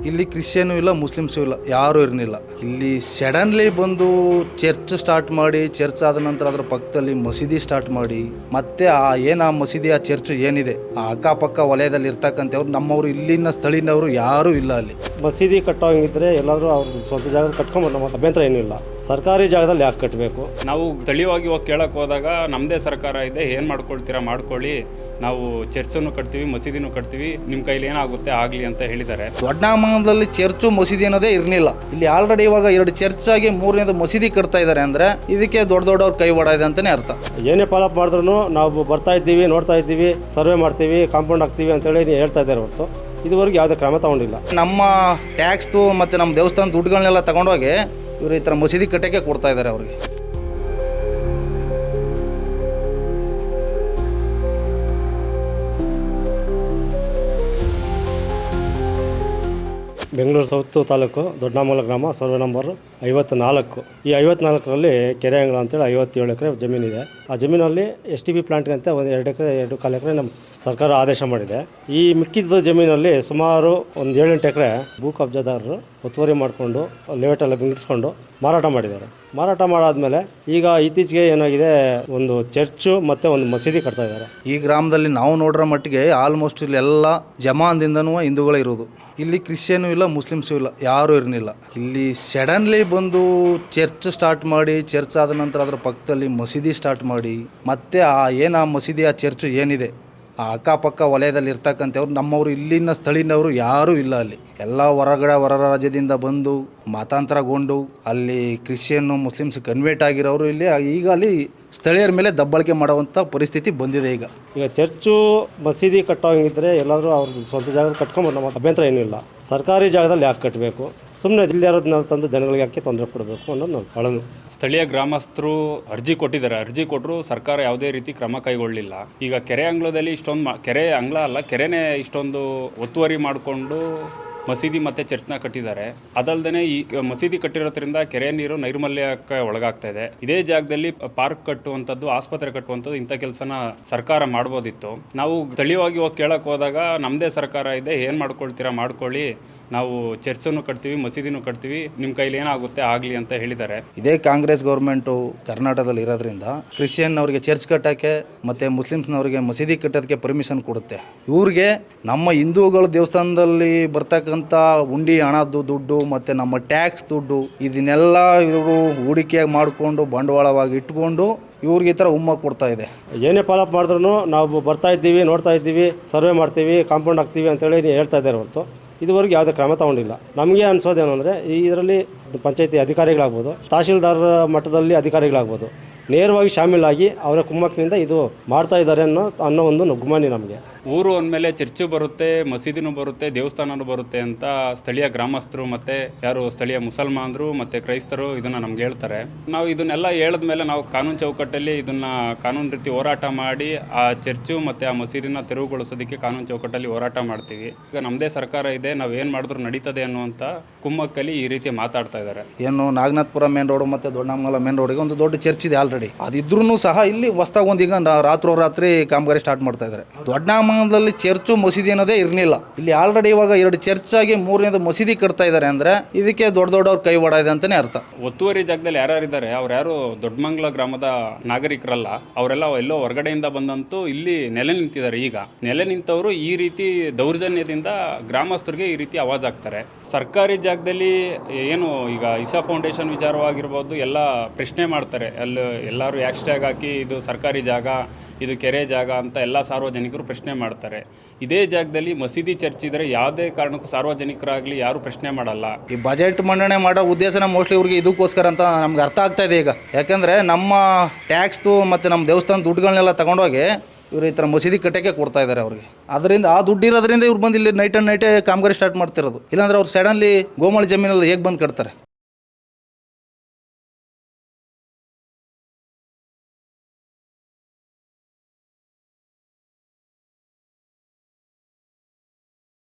ಇಲ್ಲಿ ಕ್ರಿಶ್ಚಿಯನು ಇಲ್ಲ ಮುಸ್ಲಿಮ್ಸು ಇಲ್ಲ ಯಾರೂ ಇರಲಿಲ್ಲ ಇಲ್ಲಿ ಸಡನ್ಲಿ ಬಂದು ಚರ್ಚ್ ಸ್ಟಾರ್ಟ್ ಮಾಡಿ ಚರ್ಚ್ ಆದ ನಂತರ ಅದ್ರ ಪಕ್ಕದಲ್ಲಿ ಮಸೀದಿ ಸ್ಟಾರ್ಟ್ ಮಾಡಿ ಮತ್ತೆ ಆ ಏನು ಆ ಮಸೀದಿ ಆ ಚರ್ಚ್ ಏನಿದೆ ಆ ಅಕ್ಕಪಕ್ಕ ವಲಯದಲ್ಲಿ ಇರ್ತಕ್ಕಂಥವ್ರು ನಮ್ಮವರು ಇಲ್ಲಿನ ಸ್ಥಳೀಯವರು ಯಾರೂ ಇಲ್ಲ ಅಲ್ಲಿ. ಮಸೀದಿ ಕಟ್ಟೋಂಗಿದ್ರೆ ಎಲ್ಲಾದರೂ ಅವ್ರ ಸ್ವಂತ ಜಾಗದಲ್ಲಿ ಕಟ್ಕೊಂಡು ನಮ್ಮ ಅಭ್ಯಂತರ ಏನಿಲ್ಲ. ಇಲ್ಲ ಸರ್ಕಾರಿ ಜಾಗದಲ್ಲಿ ಯಾಕೆ ಕಟ್ಟಬೇಕು ನಾವು ಸ್ಥಳೀಯವಾಗಿ ಹೋಗಿ ಕೇಳಕ್ಕೆ ಹೋದಾಗ ನಮ್ಮದೇ ಸರ್ಕಾರ ಇದೆ ಏನು ಮಾಡ್ಕೊಳ್ತೀರಾ ಮಾಡ್ಕೊಳ್ಳಿ. ನಾವು ಚರ್ಚನ್ನು ಕಟ್ತೀವಿ ಮಸೀದಿನೂ ಕಟ್ತೀವಿ. ನಿಮ್ಮ ಕೈಲಿ ಏನಾಗುತ್ತೆ ಆಗಲಿ ಅಂತ ಹೇಳಿದ್ದಾರೆ. ದೊಡ್ಡಮಾನದಲ್ಲಿ ಚರ್ಚು ಮಸೀದಿ ಅನ್ನೋದೇ ಇರಲಿಲ್ಲ ಇಲ್ಲಿ ಆಲ್ರೆಡಿ ಇವಾಗ ಎರಡು ಚರ್ಚ್ ಆಗಿ ಮೂರನೇದು ಮಸೀದಿ ಕಟ್ತಾ ಇದ್ದಾರೆ ಅಂದ್ರೆ ಇದಕ್ಕೆ ದೊಡ್ಡ ದೊಡ್ಡವ್ರ ಕೈ ಇದೆ ಅಂತಾನೆ ಅರ್ಥ. ಏನೇ ಫಾಲೋಅಪ್ ಮಾಡಿದ್ರು ನಾವು ಬರ್ತಾ ಇದ್ದೀವಿ ನೋಡ್ತಾ ಇದ್ದೀವಿ ಸರ್ವೆ ಮಾಡ್ತೀವಿ ಕಾಂಪೌಂಡ್ ಹಾಕ್ತೀವಿ ಅಂತೇಳಿ ನೀವು ಹೇಳ್ತಾ ಇದ್ದಾರೆ ಹೊರತು. ಇದುವರೆಗೂ ಯಾವುದೇ ಕ್ರಮ ತಗೊಂಡಿಲ್ಲ. ನಮ್ಮ ಟ್ಯಾಕ್ಸ್ದು ಮತ್ತು ನಮ್ಮ ದೇವಸ್ಥಾನ ದುಡ್ಡುಗಳನ್ನೆಲ್ಲ ತಗೊಂಡೋಗಿ ಇವರು ಈ ಥರ ಮಸೀದಿ ಕಟ್ಟಕ್ಕೆ ಕೊಡ್ತಾ ಇದ್ದಾರೆ ಅವ್ರಿಗೆ. ಬೆಂಗಳೂರು ಸೌತ್ ತಾಲೂಕು ದೊಡ್ಡಮೂಲ ಗ್ರಾಮ ಸರ್ವೆ ನಂಬರ್. ಐವತ್ತು ನಾಲ್ಕು ಈ ಐವತ್ನಾಲ್ಕರಲ್ಲಿ ಕೆರೆ ಅಂಗಳ ಅಂತೇಳಿ ಐವತ್ತೇಳು ಎಕರೆ ಜಮೀನಿದೆ. ಆ ಜಮೀನಲ್ಲಿ ಎಸ್ ಟಿ ಬಿ ಪ್ಲಾಂಟ್ಗಂತ ಒಂದು ಎರಡು ಎಕರೆ, ಎರಡು ಕಾಲು ಎಕರೆ ನಮ್ಮ ಸರ್ಕಾರ ಆದೇಶ ಮಾಡಿದೆ. ಈ ಮಿಕ್ಕಿದ ಜಮೀನಲ್ಲಿ ಸುಮಾರು ಒಂದು ಏಳೆಂಟು ಎಕರೆ ಭೂ ಕಬ್ಜಾದಾರರು ಒತ್ತುವರಿ ಮಾಡಿಕೊಂಡು ಲೇಔಟ್ ಎಲ್ಲ ಬಿಂಗಿಸ್ಕೊಂಡು ಮಾರಾಟ ಮಾಡಿದ್ದಾರೆ. ಮಾರಾಟ ಮಾಡಾದ್ಮೇಲೆ ಈಗ ಇತ್ತೀಚೆಗೆ ಏನಾಗಿದೆ, ಒಂದು ಚರ್ಚು ಮತ್ತೆ ಒಂದು ಮಸೀದಿ ಕಟ್ತಾ ಇದ್ದಾರೆ. ಈ ಗ್ರಾಮದಲ್ಲಿ ನಾವು ನೋಡಿರೋ ಮಟ್ಟಿಗೆ ಆಲ್ಮೋಸ್ಟ್ ಇಲ್ಲೆಲ್ಲ ಜಮಾನ್ದಿಂದನೂ ಹಿಂದೂಗಳೇ ಇರೋದು. ಇಲ್ಲಿ ಕ್ರಿಶ್ಚಿಯನು ಇಲ್ಲ, ಮುಸ್ಲಿಮ್ಸು ಇಲ್ಲ, ಯಾರೂ ಇರಲಿಲ್ಲ. ಇಲ್ಲಿ ಸಡನ್ಲಿ ಬಂದು ಚರ್ಚ್ ಸ್ಟಾರ್ಟ್ ಮಾಡಿ, ಚರ್ಚ್ ಆದ ನಂತರ ಅದರ ಪಕ್ಕದಲ್ಲಿ ಮಸೀದಿ ಸ್ಟಾರ್ಟ್ ಮಾಡಿ, ಮತ್ತೆ ಆ ಏನು ಆ ಮಸೀದಿ, ಆ ಚರ್ಚ್ ಏನಿದೆ, ಆ ಅಕ್ಕಪಕ್ಕ ವಲಯದಲ್ಲಿ ಇರ್ತಕ್ಕಂಥವ್ರು, ನಮ್ಮವರು ಇಲ್ಲಿನ ಸ್ಥಳೀಯವರು ಯಾರೂ ಇಲ್ಲ ಅಲ್ಲಿ. ಎಲ್ಲ ಹೊರಗಡೆ ಹೊರ ರಾಜ್ಯದಿಂದ ಬಂದು ಮತಾಂತರಗೊಂಡು ಅಲ್ಲಿ ಕ್ರಿಶ್ಚಿಯನ್ನು ಮುಸ್ಲಿಮ್ಸ್ ಕನ್ವರ್ಟ್ ಆಗಿರೋರು ಇಲ್ಲಿ ಈಗ ಅಲ್ಲಿ ಸ್ಥಳೀಯರ ಮೇಲೆ ದಬ್ಬಾಳಿಕೆ ಮಾಡುವಂಥ ಪರಿಸ್ಥಿತಿ ಬಂದಿದೆ ಈಗ. ಈಗ ಚರ್ಚು ಮಸೀದಿ ಕಟ್ಟೋಂಗಿದ್ರೆ ಎಲ್ಲಾದರೂ ಅವ್ರದ್ದು ಸ್ವಂತ ಜಾಗದಲ್ಲಿ ಕಟ್ಕೊಂಡು ನಮ್ಮ ಅಭ್ಯಂತರ ಏನಿಲ್ಲ ಇಲ್ಲ. ಸರ್ಕಾರಿ ಜಾಗದಲ್ಲಿ ಯಾಕೆ ಕಟ್ಟಬೇಕು ಸುಮ್ಮನೆ ಇರೋದನ್ನ ತಂದು ಜನಗಳಿಗೆ ಯಾಕೆ ತೊಂದರೆ ಕೊಡಬೇಕು ಅನ್ನೋದು ನಾವು ಅಳಲು ಸ್ಥಳೀಯ ಗ್ರಾಮಸ್ಥರು ಅರ್ಜಿ ಕೊಟ್ಟಿದ್ದಾರೆ. ಅರ್ಜಿ ಕೊಟ್ಟರು ಸರ್ಕಾರ ಯಾವುದೇ ರೀತಿ ಕ್ರಮ ಕೈಗೊಳ್ಳಲಿಲ್ಲ. ಈಗ ಕೆರೆ ಅಂಗ್ಲದಲ್ಲಿ ಇಷ್ಟೊಂದು ಮಾ ಕೆರೆ ಅಂಗ್ಲ ಅಲ್ಲ ಕೆರೆನೇ ಇಷ್ಟೊಂದು ಒತ್ತುವರಿ ಮಾಡಿಕೊಂಡು ಮಸೀದಿ ಮತ್ತು ಚರ್ಚ್ನ ಕಟ್ಟಿದ್ದಾರೆ. ಅದಲ್ಲದೆ ಈ ಮಸೀದಿ ಕಟ್ಟಿರೋದ್ರಿಂದ ಕೆರೆ ನೀರು ನೈರ್ಮಲ್ಯಕ್ಕೆ ಒಳಗಾಗ್ತಾ ಇದೆ. ಇದೇ ಜಾಗದಲ್ಲಿ ಪಾರ್ಕ್ ಕಟ್ಟುವಂಥದ್ದು, ಆಸ್ಪತ್ರೆ ಕಟ್ಟುವಂಥದ್ದು ಇಂಥ ಕೆಲಸನ ಸರ್ಕಾರ ಮಾಡ್ಬೋದಿತ್ತು. ನಾವು ಸ್ಥಳೀಯವಾಗಿ ಹೋಗಿ ಕೇಳಕ್ಕೆ ಹೋದಾಗ ನಮ್ಮದೇ ಸರ್ಕಾರ ಇದೆ, ಏನು ಮಾಡ್ಕೊಳ್ತೀರಾ ಮಾಡ್ಕೊಳ್ಳಿ. ನಾವು ಚರ್ಚನ್ನು ಕಟ್ತೀವಿ, ಮಸೀದಿನೂ ಕಟ್ತೀವಿ ನಿಮ್ಮ ಕೈಲಿ ಏನಾಗುತ್ತೆ ಆಗಲಿ ಅಂತ ಹೇಳಿದ್ದಾರೆ. ಇದೇ ಕಾಂಗ್ರೆಸ್ ಗೌರ್ಮೆಂಟು ಕರ್ನಾಟಕದಲ್ಲಿ ಇರೋದ್ರಿಂದ ಕ್ರಿಶ್ಚಿಯನ್ ಅವರಿಗೆ ಚರ್ಚ್ ಕಟ್ಟೋಕ್ಕೆ ಮತ್ತು ಮುಸ್ಲಿಮ್ಸ್ನವರಿಗೆ ಮಸೀದಿ ಕಟ್ಟೋದಕ್ಕೆ ಪರ್ಮಿಷನ್ ಕೊಡುತ್ತೆ. ಇವ್ರಿಗೆ ನಮ್ಮ ಹಿಂದೂಗಳು ದೇವಸ್ಥಾನದಲ್ಲಿ ಬರ್ತಕ್ಕಂಥ ಉಂಡಿ ಹಣದ್ದು ದುಡ್ಡು ಮತ್ತು ನಮ್ಮ ಟ್ಯಾಕ್ಸ್ ದುಡ್ಡು ಇದನ್ನೆಲ್ಲ ಇವರು ಹೂಡಿಕೆಯಾಗಿ ಮಾಡಿಕೊಂಡು ಬಂಡವಾಳವಾಗಿ ಇಟ್ಕೊಂಡು ಇವ್ರಿಗೆ ಈ ಥರ ಉಮ್ಮ ಕೊಡ್ತಾ ಇದೆ. ಏನೇ ಫಾಲೋಅಪ್ ಮಾಡಿದ್ರು ನಾವು ಬರ್ತಾ ಇದ್ದೀವಿ, ನೋಡ್ತಾ ಇದ್ದೀವಿ ಸರ್ವೆ ಮಾಡ್ತೀವಿ ಕಾಂಪೌಂಡ್ ಹಾಕ್ತೀವಿ ಅಂತೇಳಿ ನೀವು ಹೇಳ್ತಾ ಇದ್ದಾರೆ ಹೊರತು. ಇದುವರೆಗೆ ಯಾವುದೇ ಕ್ರಮ ತಗೊಂಡಿಲ್ಲ. ನಮಗೆ ಅನ್ಸೋದೇನು ಅಂದರೆ ಇದರಲ್ಲಿ ಪಂಚಾಯತಿ ಅಧಿಕಾರಿಗಳಾಗ್ಬೋದು ತಹಶೀಲ್ದಾರರ ಮಟ್ಟದಲ್ಲಿ ಅಧಿಕಾರಿಗಳಾಗ್ಬೋದು, ನೇರವಾಗಿ ಶಾಮೀಲಾಗಿ ಅವರ ಕುಮ್ಮಕ್ಕಿನಿಂದ ಇದು ಮಾಡ್ತಾ ಇದ್ದಾರೆ ಅನ್ನೋ ಅನ್ನೋ ಒಂದು ಗುಮಾನಿ ನಮಗೆ. ಊರು ಅಂದಮೇಲೆ ಚರ್ಚು ಬರುತ್ತೆ, ಮಸೀದಿನೂ ಬರುತ್ತೆ, ದೇವಸ್ಥಾನನೂ ಬರುತ್ತೆ ಅಂತ ಸ್ಥಳೀಯ ಗ್ರಾಮಸ್ಥರು ಮತ್ತು ಯಾರು ಸ್ಥಳೀಯ ಮುಸಲ್ಮಾನರು ಮತ್ತು ಕ್ರೈಸ್ತರು ಇದನ್ನು ನಮ್ಗೆ ಹೇಳ್ತಾರೆ. ನಾವು ಇದನ್ನೆಲ್ಲ ಹೇಳಿದ ಮೇಲೆ ನಾವು ಕಾನೂನು ಚೌಕಟ್ಟಲ್ಲಿ ಇದನ್ನು ಕಾನೂನು ರೀತಿ ಹೋರಾಟ ಮಾಡಿ ಆ ಚರ್ಚು ಮತ್ತು ಆ ಮಸೀದಿನ ತೆರವುಗೊಳಿಸೋದಕ್ಕೆ ಕಾನೂನು ಚೌಕಟ್ಟಲ್ಲಿ ಹೋರಾಟ ಮಾಡ್ತೀವಿ. ಈಗ ನಮ್ಮದೇ ಸರ್ಕಾರ ಇದೆ, ನಾವು ಏನು ಮಾಡಿದ್ರು ನಡೀತದೆ ಅನ್ನುವಂಥ ಕುಮ್ಮಕ್ಕಲ್ಲಿ ಈ ರೀತಿ ಮಾತಾಡ್ತಾ ಇದ್ದಾರೆ. ಏನು ನಾಗನಾಥ್ಪುರ ಮೇನ್ ರೋಡ್ ಮತ್ತು ದೊಡ್ಡಮಂಗಲ ಮೇನ್ ರೋಡಿಗೆ ಒಂದು ದೊಡ್ಡ ಚರ್ಚ್ ಇದೆ ಆಲ್ರೆಡಿ ಅದಿದ್ರೂ ಸಹ ಇಲ್ಲಿ ಹೊಸ್ತಾಗ ಒಂದು ಈಗ ನಾ- ರಾತ್ರೋರಾತ್ರಿ ಕಾಮಗಾರಿ ಸ್ಟಾರ್ಟ್ ಮಾಡ್ತಾ ಇದ್ದಾರೆ. ದೊಡ್ಡಮಂಗಲದಲ್ಲಿ ಚರ್ಚು ಮಸೀದಿ ಅನ್ನೋದೇ ಇರಲಿಲ್ಲ. ಇಲ್ಲಿ ಆಲ್ರೆಡಿ ಇವಾಗ ಎರಡು ಚರ್ಚ್ ಆಗಿ ಮೂರನೇದು ಮಸೀದಿ ಕಟ್ತಾ ಇದ್ದಾರೆ ಅಂದ್ರೆ ಇದಕ್ಕೆ ದೊಡ್ಡ ದೊಡ್ಡವ್ರ ಕೈ ಒಡ ಅಂತಾನೆ ಅರ್ಥ. ಒತ್ತುವರಿ ಜಾಗದಲ್ಲಿ ಯಾರ್ಯಾರಿದ್ದಾರೆ ಅವ್ರು ಯಾರು ದೊಡ್ಡಮಂಗ್ಲ ಗ್ರಾಮದ ನಾಗರಿಕರಲ್ಲ, ಅವರೆಲ್ಲ ಎಲ್ಲೋ ಹೊರಗಡೆಯಿಂದ ಬಂದಂತೂ ಇಲ್ಲಿ ನೆಲೆ ನಿಂತಿದ್ದಾರೆ ಈಗ. ನೆಲೆ ನಿಂತವರು ಈ ರೀತಿ ದೌರ್ಜನ್ಯದಿಂದ ಗ್ರಾಮಸ್ಥರಿಗೆ ಈ ರೀತಿ ಆವಾಜ್ ಆಗ್ತಾರೆ ಸರ್ಕಾರಿ ಜಾಗದಲ್ಲಿ ಏನು ಈಗ ಇಸಾ ಫೌಂಡೇಶನ್ ವಿಚಾರವಾಗಿರ್ಬೋದು, ಎಲ್ಲ ಪ್ರಶ್ನೆ ಮಾಡ್ತಾರೆ. ಅಲ್ಲಿ ಎಲ್ಲರೂ ಹ್ಯಾಶ್ ಟ್ಯಾಗ್ ಹಾಕಿ ಇದು ಸರ್ಕಾರಿ ಜಾಗ, ಇದು ಕೆರೆ ಜಾಗ ಅಂತ ಎಲ್ಲ ಸಾರ್ವಜನಿಕರು ಪ್ರಶ್ನೆ ಮಾಡ್ತಾರೆ. ಇದೇ ಜಾಗದಲ್ಲಿ ಮಸೀದಿ ಚರ್ಚ್ ಇದ್ರೆ ಯಾವುದೇ ಕಾರಣಕ್ಕೂ ಸಾರ್ವಜನಿಕರಾಗಲಿ ಯಾರು ಪ್ರಶ್ನೆ ಮಾಡಲ್ಲ. ಈ ಬಜೆಟ್ ಮಂಡನೆ ಮಾಡೋ ಉದ್ದೇಶನ ಮೋಸ್ಟ್ಲಿ ಇವ್ರಿಗೆ ಇದಕ್ಕೋಸ್ಕರ ಅಂತ ನಮ್ಗೆ ಅರ್ಥ ಆಗ್ತಾ ಇದೆ ಈಗ. ಯಾಕಂದ್ರೆ ನಮ್ಮ ಟ್ಯಾಕ್ಸ್ದು ಮತ್ತು ನಮ್ಮ ದೇವಸ್ಥಾನ ದುಡ್ಡುಗಳನ್ನೆಲ್ಲ ತಗೊಂಡೋಗಿ ಇವರು ಈ ಥರ ಮಸೀದಿ ಕಟ್ಟಕ್ಕೆ ಕೊಡ್ತಾ ಇದ್ದಾರೆ ಅವ್ರಿಗೆ. ಅದರಿಂದ ಆ ದುಡ್ಡು ಇರೋದ್ರಿಂದ ಇವ್ರು ಬಂದು ಇಲ್ಲಿ ನೈಟ್ ಆ್ಯಂಡ್ ನೈಟೇ ಕಾಮಗಾರಿ ಸ್ಟಾರ್ಟ್ ಮಾಡ್ತಿರೋದು. ಇಲ್ಲಾಂದ್ರೆ ಅವ್ರು ಸಡನ್ಲಿ ಗೋಮಾಳಿ ಜಮೀನಲ್ಲಿ ಹೇಗೆ ಬಂದು ಕಟ್ತಾರೆ?